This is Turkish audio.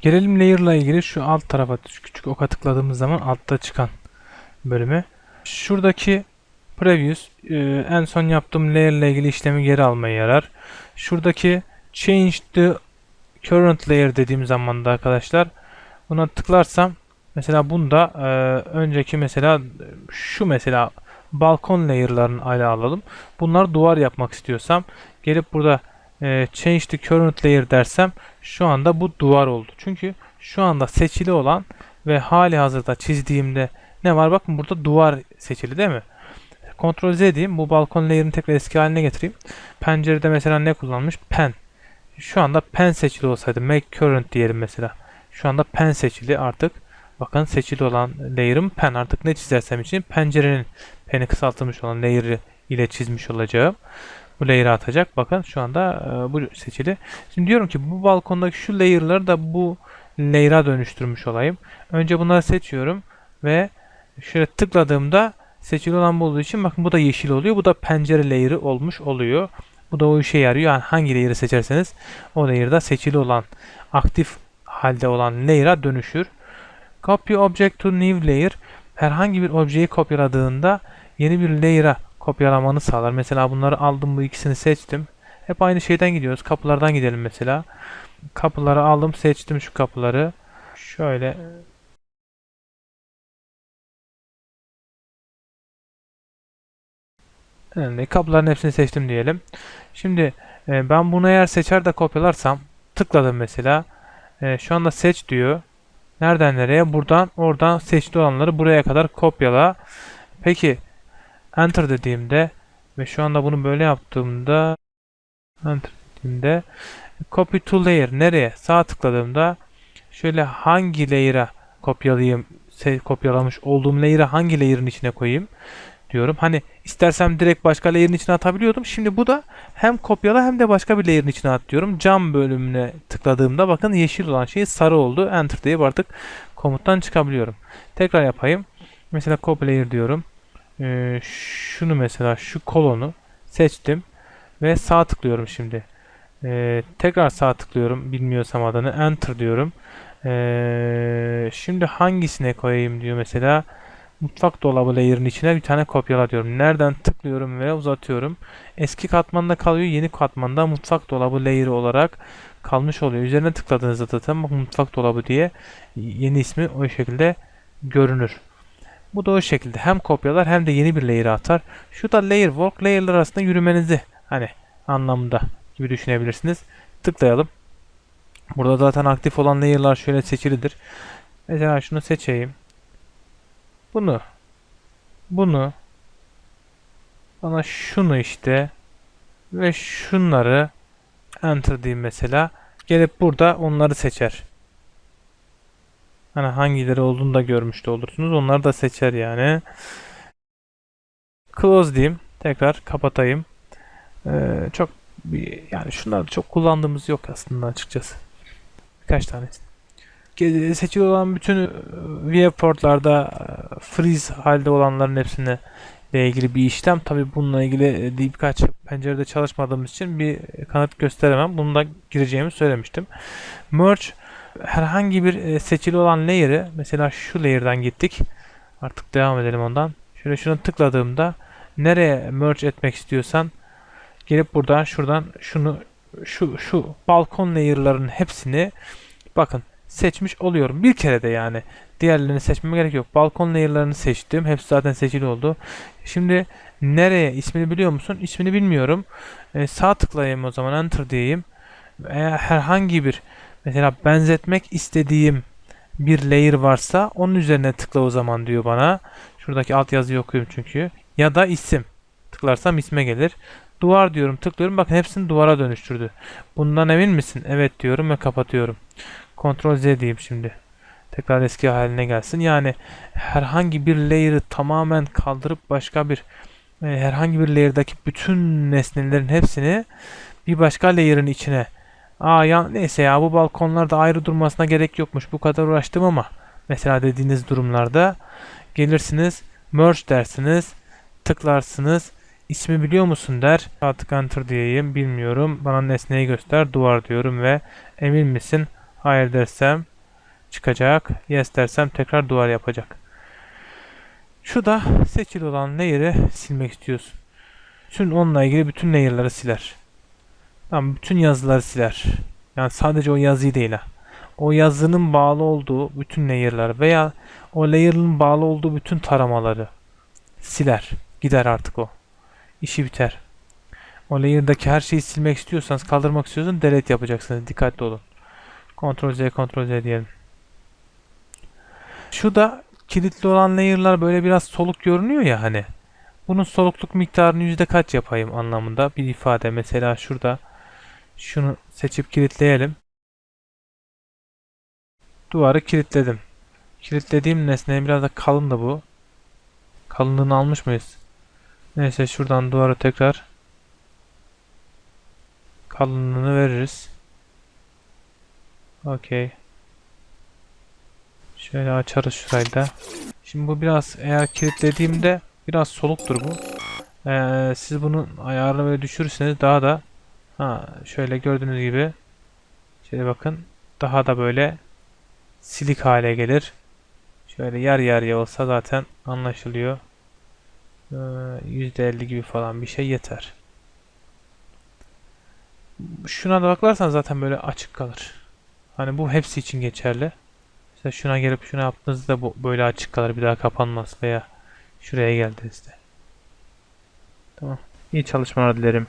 Gelelim layer ile ilgili şu alt tarafa küçük oka tıkladığımız zaman altta çıkan bölüme. Şuradaki previous e, en son yaptığım layer ilgili işlemi geri almaya yarar. Şuradaki change the current layer dediğim zaman da arkadaşlar buna tıklarsam mesela bunda e, önceki mesela şu mesela balkon layer'larını ele alalım. Bunlar duvar yapmak istiyorsam gelip burada e, change the current layer dersem şu anda bu duvar oldu. Çünkü şu anda seçili olan ve hali hazırda çizdiğimde ne var? Bakın burada duvar seçili değil mi? Ctrl Z diyeyim. Bu balkon layer'ını tekrar eski haline getireyim. Pencerede mesela ne kullanmış? Pen. Şu anda pen seçili olsaydı make current diyelim mesela. Şu anda pen seçili artık. Bakın seçili olan layer'ım pen. Artık ne çizersem için pencerenin peni kısaltılmış olan layer'ı ile çizmiş olacağım. Bu layer'ı atacak. Bakın şu anda e, bu seçili. Şimdi diyorum ki bu balkondaki şu layer'ları da bu layer'a dönüştürmüş olayım. Önce bunları seçiyorum ve şöyle tıkladığımda seçili olan bu olduğu için bakın bu da yeşil oluyor. Bu da pencere layer'ı olmuş oluyor. Bu da o işe yarıyor. Yani hangi layer'ı seçerseniz o layer'da seçili olan aktif halde olan layer'a dönüşür. Copy object to new layer herhangi bir objeyi kopyaladığında yeni bir layer'a kopyalamanı sağlar. Mesela bunları aldım bu ikisini seçtim. Hep aynı şeyden gidiyoruz. Kapılardan gidelim mesela. Kapıları aldım seçtim şu kapıları. Şöyle Önemli. Kapıların hepsini seçtim diyelim. Şimdi e, ben bunu eğer seçer de kopyalarsam tıkladım mesela. E, şu anda seç diyor. Nereden nereye? Buradan oradan seçti olanları buraya kadar kopyala. Peki enter dediğimde ve şu anda bunu böyle yaptığımda enter dediğimde copy to layer nereye? Sağ tıkladığımda şöyle hangi layer'a kopyalayayım kopyalamış olduğum layer'ı hangi layer'ın içine koyayım diyorum. Hani istersem direkt başka layer'ın içine atabiliyordum. Şimdi bu da hem kopyala hem de başka bir layer'ın içine at diyorum. Cam bölümüne tıkladığımda bakın yeşil olan şey sarı oldu. Enter deyip artık komuttan çıkabiliyorum. Tekrar yapayım. Mesela copy layer diyorum. Ee, şunu mesela şu kolonu seçtim ve sağ tıklıyorum şimdi. Ee, tekrar sağ tıklıyorum bilmiyorsam adını enter diyorum. Ee, şimdi hangisine koyayım diyor mesela. Mutfak dolabı layer'ın içine bir tane kopyala diyorum. Nereden tıklıyorum ve uzatıyorum. Eski katmanda kalıyor. Yeni katmanda mutfak dolabı layer'ı olarak kalmış oluyor. Üzerine tıkladığınızda zaten bak mutfak dolabı diye yeni ismi o şekilde görünür. Bu da o şekilde hem kopyalar hem de yeni bir layer atar. Şu da layer walk layer'lar arasında yürümenizi hani anlamında gibi düşünebilirsiniz. Tıklayalım. Burada zaten aktif olan layer'lar şöyle seçilidir. Mesela şunu seçeyim. Bunu. Bunu. Bana şunu işte. Ve şunları enter diyeyim mesela. Gelip burada onları seçer. Hani hangileri olduğunu da görmüş de olursunuz. Onları da seçer yani. Close diyeyim. Tekrar kapatayım. Ee, çok yani şunları çok kullandığımız yok aslında açıkçası. Birkaç tanesi. Seçili olan bütün e, viewportlarda e, freeze halde olanların hepsine ile ilgili bir işlem. Tabi bununla ilgili e, birkaç pencerede çalışmadığımız için bir kanıt gösteremem. Bunu da gireceğimi söylemiştim. Merge herhangi bir e, seçili olan layer'ı mesela şu layer'dan gittik. Artık devam edelim ondan. Şöyle şunu tıkladığımda nereye merge etmek istiyorsan gelip buradan şuradan şunu şu şu balkon layer'ların hepsini bakın seçmiş oluyorum. Bir kere de yani. Diğerlerini seçmeme gerek yok. Balkon layer'larını seçtim. Hepsi zaten seçili oldu. Şimdi nereye ismini biliyor musun? İsmini bilmiyorum. E, sağ tıklayayım o zaman enter diyeyim. Eğer herhangi bir mesela benzetmek istediğim bir layer varsa onun üzerine tıkla o zaman diyor bana. Şuradaki alt yazıyı okuyorum çünkü. Ya da isim. Tıklarsam isme gelir. Duvar diyorum tıklıyorum. Bakın hepsini duvara dönüştürdü. Bundan emin misin? Evet diyorum ve kapatıyorum. Ctrl Z diyeyim şimdi. Tekrar eski haline gelsin. Yani herhangi bir layer'ı tamamen kaldırıp başka bir e, herhangi bir layer'daki bütün nesnelerin hepsini bir başka layer'ın içine Aa ya neyse ya bu balkonlarda ayrı durmasına gerek yokmuş. Bu kadar uğraştım ama mesela dediğiniz durumlarda gelirsiniz merge dersiniz tıklarsınız ismi biliyor musun der. Artık enter diyeyim bilmiyorum. Bana nesneyi göster duvar diyorum ve emin misin? Hayır dersem çıkacak. Yes dersem tekrar duvar yapacak. Şu da seçili olan layer'ı silmek istiyorsun. Bütün onunla ilgili bütün layer'ları siler. Tamam bütün yazıları siler. Yani sadece o yazıyı değil ha. O yazının bağlı olduğu bütün layer'lar veya o layer'ın bağlı olduğu bütün taramaları siler. Gider artık o. İşi biter. O layer'daki her şeyi silmek istiyorsanız, kaldırmak istiyorsanız delete yapacaksınız. Dikkatli olun. Ctrl Z, Ctrl Z diyelim. Şu da kilitli olan layer'lar böyle biraz soluk görünüyor ya hani. Bunun solukluk miktarını yüzde kaç yapayım anlamında bir ifade. Mesela şurada şunu seçip kilitleyelim. Duvarı kilitledim. Kilitlediğim nesne biraz da kalın da bu. Kalınlığını almış mıyız? Neyse şuradan duvarı tekrar kalınlığını veririz. Okey. Şöyle açarız şurayı da. Şimdi bu biraz eğer kilitlediğimde biraz soluktur bu. Ee, siz bunun ayarını böyle düşürürseniz daha da ha şöyle gördüğünüz gibi şöyle bakın daha da böyle silik hale gelir. Şöyle yer yarıya olsa zaten anlaşılıyor. Ee, %50 gibi falan bir şey yeter. Şuna da bakarsan zaten böyle açık kalır. Hani bu hepsi için geçerli. Mesela şuna gelip şuna yaptığınızda bu böyle açık kalır. Bir daha kapanmaz veya şuraya geldiğinizde. Tamam. İyi çalışmalar dilerim.